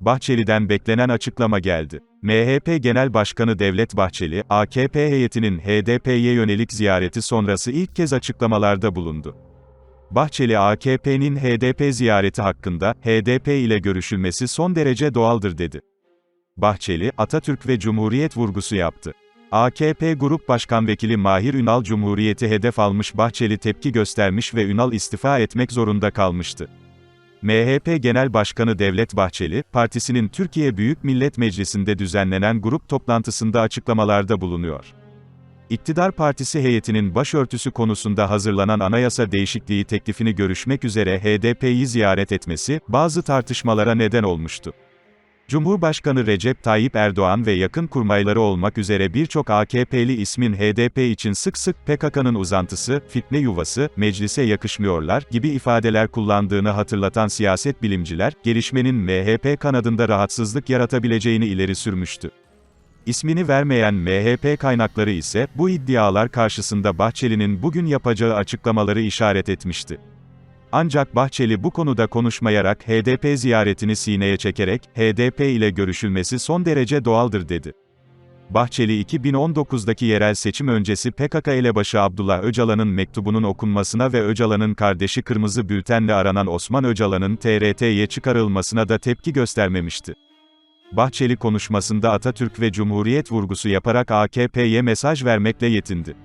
Bahçeli'den beklenen açıklama geldi. MHP Genel Başkanı Devlet Bahçeli, AKP heyetinin HDP'ye yönelik ziyareti sonrası ilk kez açıklamalarda bulundu. Bahçeli AKP'nin HDP ziyareti hakkında, HDP ile görüşülmesi son derece doğaldır dedi. Bahçeli, Atatürk ve Cumhuriyet vurgusu yaptı. AKP Grup Başkan Vekili Mahir Ünal Cumhuriyeti hedef almış Bahçeli tepki göstermiş ve Ünal istifa etmek zorunda kalmıştı. MHP Genel Başkanı Devlet Bahçeli, partisinin Türkiye Büyük Millet Meclisi'nde düzenlenen grup toplantısında açıklamalarda bulunuyor. İktidar Partisi heyetinin başörtüsü konusunda hazırlanan anayasa değişikliği teklifini görüşmek üzere HDP'yi ziyaret etmesi, bazı tartışmalara neden olmuştu. Cumhurbaşkanı Recep Tayyip Erdoğan ve yakın kurmayları olmak üzere birçok AKP'li ismin HDP için sık sık PKK'nın uzantısı, fitne yuvası, meclise yakışmıyorlar gibi ifadeler kullandığını hatırlatan siyaset bilimciler, gelişmenin MHP kanadında rahatsızlık yaratabileceğini ileri sürmüştü. İsmini vermeyen MHP kaynakları ise, bu iddialar karşısında Bahçeli'nin bugün yapacağı açıklamaları işaret etmişti. Ancak Bahçeli bu konuda konuşmayarak HDP ziyaretini sineye çekerek, HDP ile görüşülmesi son derece doğaldır dedi. Bahçeli 2019'daki yerel seçim öncesi PKK elebaşı Abdullah Öcalan'ın mektubunun okunmasına ve Öcalan'ın kardeşi Kırmızı Bülten'le aranan Osman Öcalan'ın TRT'ye çıkarılmasına da tepki göstermemişti. Bahçeli konuşmasında Atatürk ve Cumhuriyet vurgusu yaparak AKP'ye mesaj vermekle yetindi.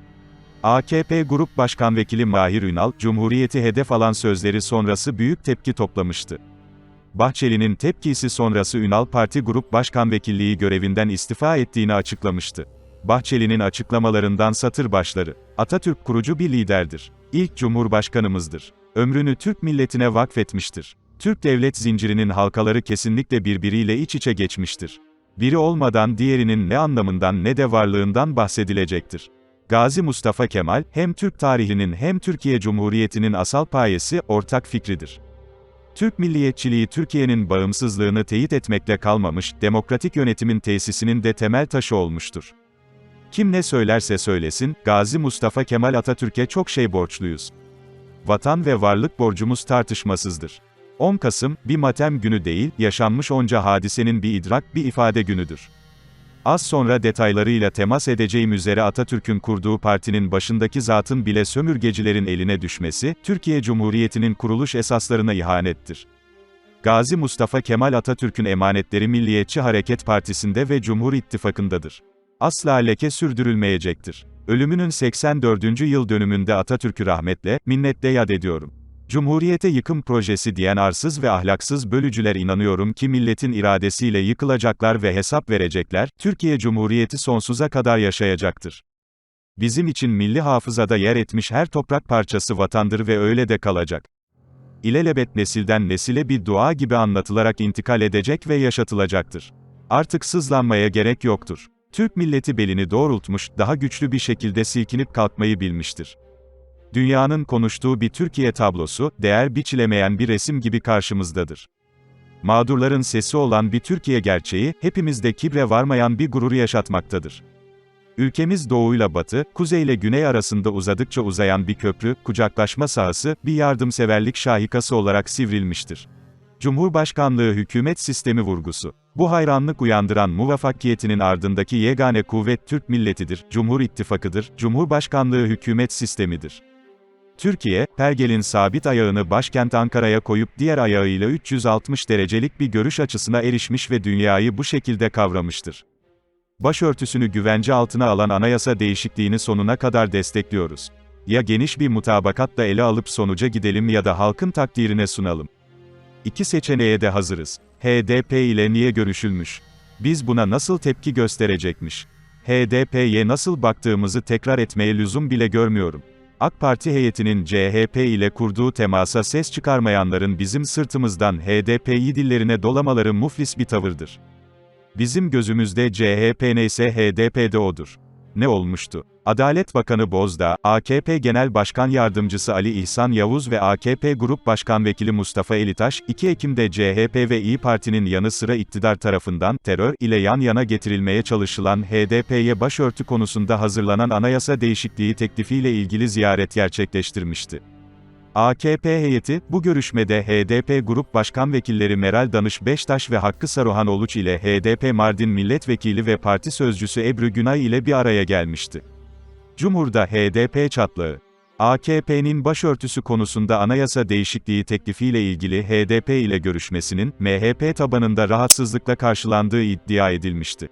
AKP Grup Başkan Vekili Mahir Ünal, Cumhuriyeti hedef alan sözleri sonrası büyük tepki toplamıştı. Bahçeli'nin tepkisi sonrası Ünal Parti Grup Başkan Vekilliği görevinden istifa ettiğini açıklamıştı. Bahçeli'nin açıklamalarından satır başları. Atatürk kurucu bir liderdir. İlk cumhurbaşkanımızdır. Ömrünü Türk milletine vakfetmiştir. Türk devlet zincirinin halkaları kesinlikle birbiriyle iç içe geçmiştir. Biri olmadan diğerinin ne anlamından ne de varlığından bahsedilecektir. Gazi Mustafa Kemal, hem Türk tarihinin hem Türkiye Cumhuriyeti'nin asal payesi, ortak fikridir. Türk milliyetçiliği Türkiye'nin bağımsızlığını teyit etmekle kalmamış, demokratik yönetimin tesisinin de temel taşı olmuştur. Kim ne söylerse söylesin, Gazi Mustafa Kemal Atatürk'e çok şey borçluyuz. Vatan ve varlık borcumuz tartışmasızdır. 10 Kasım, bir matem günü değil, yaşanmış onca hadisenin bir idrak, bir ifade günüdür. Az sonra detaylarıyla temas edeceğim üzere Atatürk'ün kurduğu partinin başındaki zatın bile sömürgecilerin eline düşmesi, Türkiye Cumhuriyeti'nin kuruluş esaslarına ihanettir. Gazi Mustafa Kemal Atatürk'ün emanetleri Milliyetçi Hareket Partisi'nde ve Cumhur İttifakı'ndadır. Asla leke sürdürülmeyecektir. Ölümünün 84. yıl dönümünde Atatürk'ü rahmetle, minnetle yad ediyorum. Cumhuriyete yıkım projesi diyen arsız ve ahlaksız bölücüler inanıyorum ki milletin iradesiyle yıkılacaklar ve hesap verecekler, Türkiye Cumhuriyeti sonsuza kadar yaşayacaktır. Bizim için milli hafızada yer etmiş her toprak parçası vatandır ve öyle de kalacak. İlelebet nesilden nesile bir dua gibi anlatılarak intikal edecek ve yaşatılacaktır. Artık sızlanmaya gerek yoktur. Türk milleti belini doğrultmuş, daha güçlü bir şekilde silkinip kalkmayı bilmiştir. Dünyanın konuştuğu bir Türkiye tablosu, değer biçilemeyen bir resim gibi karşımızdadır. Mağdurların sesi olan bir Türkiye gerçeği, hepimizde kibre varmayan bir gurur yaşatmaktadır. Ülkemiz doğuyla batı, kuzey ile güney arasında uzadıkça uzayan bir köprü, kucaklaşma sahası, bir yardımseverlik şahikası olarak sivrilmiştir. Cumhurbaşkanlığı hükümet sistemi vurgusu. Bu hayranlık uyandıran muvaffakiyetinin ardındaki yegane kuvvet Türk milletidir, Cumhur İttifakı'dır, Cumhurbaşkanlığı hükümet sistemidir. Türkiye, Pergel'in sabit ayağını başkent Ankara'ya koyup diğer ayağıyla 360 derecelik bir görüş açısına erişmiş ve dünyayı bu şekilde kavramıştır. Başörtüsünü güvence altına alan anayasa değişikliğini sonuna kadar destekliyoruz. Ya geniş bir mutabakatla ele alıp sonuca gidelim ya da halkın takdirine sunalım. İki seçeneğe de hazırız. HDP ile niye görüşülmüş? Biz buna nasıl tepki gösterecekmiş? HDP'ye nasıl baktığımızı tekrar etmeye lüzum bile görmüyorum. AK Parti heyetinin CHP ile kurduğu temasa ses çıkarmayanların bizim sırtımızdan HDP'yi dillerine dolamaları muflis bir tavırdır. Bizim gözümüzde CHP neyse HDP de odur. Ne olmuştu? Adalet Bakanı Bozdağ, AKP Genel Başkan Yardımcısı Ali İhsan Yavuz ve AKP Grup Başkan Vekili Mustafa Elitaş, 2 Ekim'de CHP ve İyi Parti'nin yanı sıra iktidar tarafından, terör ile yan yana getirilmeye çalışılan HDP'ye başörtü konusunda hazırlanan anayasa değişikliği teklifiyle ilgili ziyaret gerçekleştirmişti. AKP heyeti, bu görüşmede HDP Grup Başkan Vekilleri Meral Danış Beştaş ve Hakkı Saruhan Oluç ile HDP Mardin Milletvekili ve Parti Sözcüsü Ebru Günay ile bir araya gelmişti. Cumhur'da HDP çatlağı. AKP'nin başörtüsü konusunda anayasa değişikliği teklifiyle ilgili HDP ile görüşmesinin, MHP tabanında rahatsızlıkla karşılandığı iddia edilmişti.